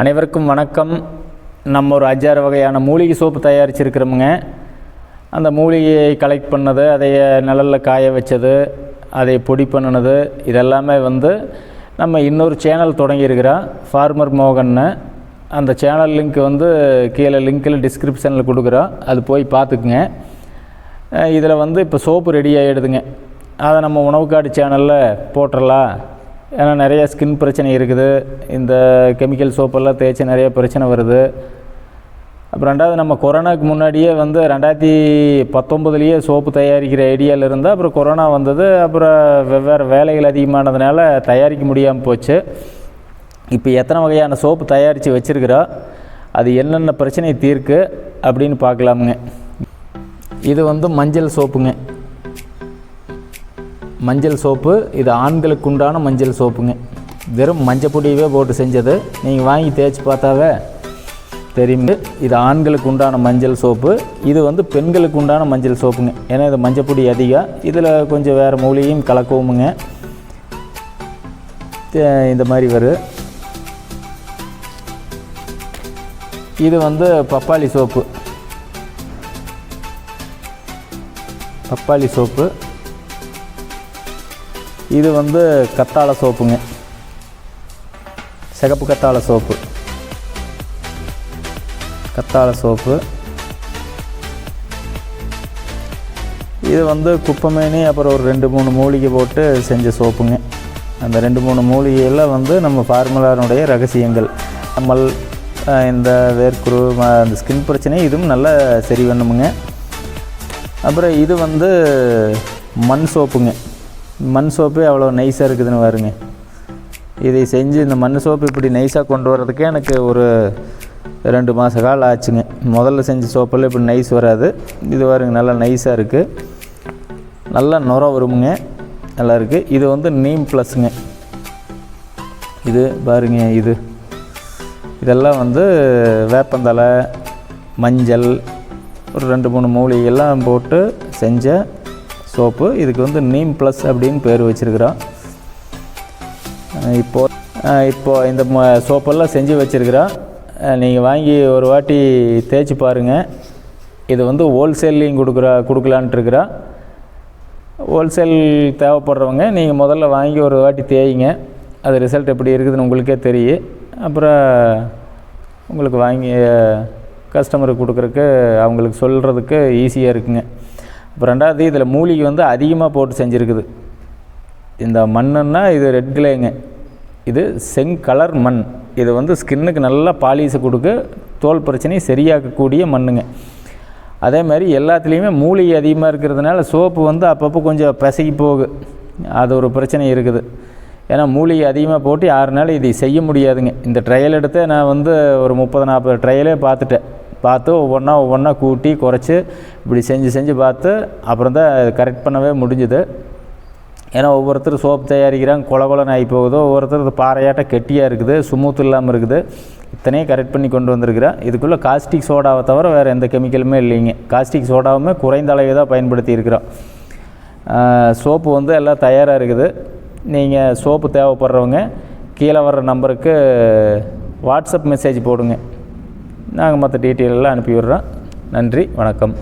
அனைவருக்கும் வணக்கம். நம்ம ஒரு அஞ்சாறு வகையான மூலிகை சோப்பு தயாரிச்சிருக்கிறோமுங்க. அந்த மூலிகையை கலெக்ட் பண்ணது அதை நிழலில் காய வச்சது அதை பொடி பண்ணினது இதெல்லாமே வந்து நம்ம இன்னொரு சேனல் தொடங்கியிருக்கிறோம் ஃபார்மர் மோகன்னு அந்த சேனல் லிங்க் வந்து கீழே லிங்க்கில் டிஸ்கிரிப்ஷனில் கொடுக்குறோம் அது போய் பார்த்துக்குங்க. இதில் வந்து இப்போ சோப்பு ரெடி ஆகிடுதுங்க அதை நம்ம உணவுக்காடு சேனலில் போட்டுடலாம் ஏன்னா நிறைய ஸ்கின் பிரச்சனை இருக்குது. இந்த கெமிக்கல் சோப்பெல்லாம் தேய்ச்சி நிறைய பிரச்சனை வருது. அப்புறம் ரெண்டாவது நம்ம கொரோனாக்கு முன்னாடியே வந்து ரெண்டாயிரத்தி பத்தொம்பதுலேயே சோப்பு தயாரிக்கிற ஐடியாவில் இருந்தால் அப்புறம் கொரோனா வந்தது. அப்புறம் வெவ்வேறு வேலைகள் அதிகமானதுனால தயாரிக்க முடியாமல் போச்சு. இப்போ எத்தனை வகையான சோப்பு தயாரித்து வச்சுருக்கிறோம்? அது என்னென்ன பிரச்சனையை தீர்க்கு? அப்படின்னு பார்க்கலாமுங்க. இது வந்து மஞ்சள் சோப்புங்க மஞ்சள் சோப்பு இது ஆண்களுக்கு உண்டான மஞ்சள் சோப்புங்க. வெறும் மஞ்சள் பொடியவே போட்டு செஞ்சது. நீங்கள் வாங்கி தேய்ச்சி பார்த்தாவே தெரியும். இது ஆண்களுக்கு உண்டான மஞ்சள் சோப்பு இது வந்து பெண்களுக்கு உண்டான மஞ்சள் சோப்புங்க. ஏன்னா இது மஞ்சள் பொடி அதிகம் இதில் கொஞ்சம் வேறு மூலிகையும் கலக்கவுமுங்க. இந்த மாதிரி வரும் இது வந்து பப்பாளி சோப்பு. பப்பாளி சோப்பு. இது வந்து கத்தாழை சோப்புங்க. சிகப்பு கத்தாழை சோப்பு. கத்தாழை சோப்பு. இது வந்து குப்பைமேனி அப்புறம் ஒரு ரெண்டு மூணு மூலிகை போட்டு செஞ்ச சோப்புங்க. அந்த ரெண்டு மூணு மூலிகையெல்லாம் வந்து நம்ம ஃபார்முலானுடைய ரகசியங்கள். நம்மள் இந்த வேர்க்குரு அந்த ஸ்கின் பிரச்சனை இதுவும் நல்லா சரி பண்ணுமுங்க. அப்புறம் இது வந்து மண் சோப்புங்க. மண் சோப்பே அவ்வளோ நைஸாக இருக்குதுன்னு பாருங்க. இதை செஞ்சு இந்த மண் சோப்பு இப்படி நைஸாக கொண்டு வர்றதுக்கே எனக்கு ஒரு ரெண்டு மாத காலம் ஆச்சுங்க. முதல்ல செஞ்ச சோப்பெல்லாம் இப்படி நைஸ் வராது. இது பாருங்க நல்லா நைஸாக இருக்குது நல்லா நுர வருமுங்க. நல்லா இருக்குது இது வந்து நீம் ப்ளஸ்ங்க இது பாருங்க இது. இதெல்லாம் வந்து வேப்பந்தழை மஞ்சள் ஒரு ரெண்டு மூணு மூலிகையெல்லாம் போட்டு செஞ்ச சோப்பு. இதுக்கு வந்து நீம் ப்ளஸ் அப்படின்னு பேர் வச்சுருக்குறோம். இப்போது இப்போது இப்போ இந்த ம- சோப்பெல்லாம் செஞ்சு வச்சுருக்குறோம். நீங்கள் வாங்கி ஒரு வாட்டி தேய்ச்சி பாருங்கள் இது வந்து ஹோல்சேல்லையும் கொடுக்குற கொடுக்கலான்ட்டுருக்குறோம் ஹோல்சேல் தேவைப்படுறவங்க நீங்கள் முதல்ல வாங்கி ஒரு வாட்டி தேய்ங்க. அது ரிசல்ட் எப்படி இருக்குதுன்னு உங்களுக்கே தெரியும். அப்புறம் உங்களுக்கு வாங்கி கஸ்டமருக்கு கொடுக்குறக்கு அவங்களுக்கு சொல்கிறதுக்கு ஈஸியாக இருக்குங்க. இப்போ ரெண்டாவது இதில் மூலிகை வந்து அதிகமாக போட்டு செஞ்சுருக்குது. இந்த மண்ணுன்னா இது ரெட் கிளேங்க இது செங்கலர் மண். இது வந்து ஸ்கின்னுக்கு நல்லா பாலிஷை கொடுக்க தோல் பிரச்சனையை சரியாக்கக்கூடிய மண்ணுங்க. அதே மாதிரி எல்லாத்துலேயுமே மூலிகை அதிகமாக இருக்கிறதுனால சோப்பு வந்து அப்பப்போ கொஞ்சம் பிசகி போகு அது ஒரு பிரச்சனை இருக்குது. ஏன்னா மூலிகை அதிகமாக போட்டு யாருனாலும் இதை செய்ய முடியாதுங்க. இந்த ட்ரையல் எடுத்து நான் வந்து ஒரு முப்பது நாற்பது ட்ரையலே பார்த்துட்டேன். பார்த்து ஒவ்வொன்றா ஒவ்வொன்றா கூட்டி குறைச்சி இப்படி செஞ்சு செஞ்சு பார்த்து அப்புறம் தான் கரெக்ட் பண்ணவே முடிஞ்சுது. ஏன்னா ஒவ்வொருத்தர் சோப் தயாரிக்கிறாங்க கொல கொலன்னு ஆகி போகுது. ஒவ்வொருத்தர் பாறையாட்ட கெட்டியாக இருக்குது சுமூத் இல்லாமல் இருக்குது. இத்தனையும் கரெக்ட் பண்ணி கொண்டு வந்திருக்கிறேன் இதுக்குள்ளே காஸ்டிக் சோடாவை தவிர வேறு எந்த கெமிக்கலுமே இல்லைங்க. காஸ்டிக் சோடாவுமே குறைந்த அளவு தான் பயன்படுத்தியிருக்கிறோம் சோப்பு வந்து எல்லாம் தயாராக இருக்குது. நீங்கள் சோப்பு தேவைப்படுறவங்க கீழே வர்ற நம்பருக்கு வாட்ஸ்அப் மெசேஜ் போடுங்க. நாங்கள் மற்ற டீட்டெயிலெல்லாம் அனுப்பி விடுறோம். நன்றி வணக்கம்.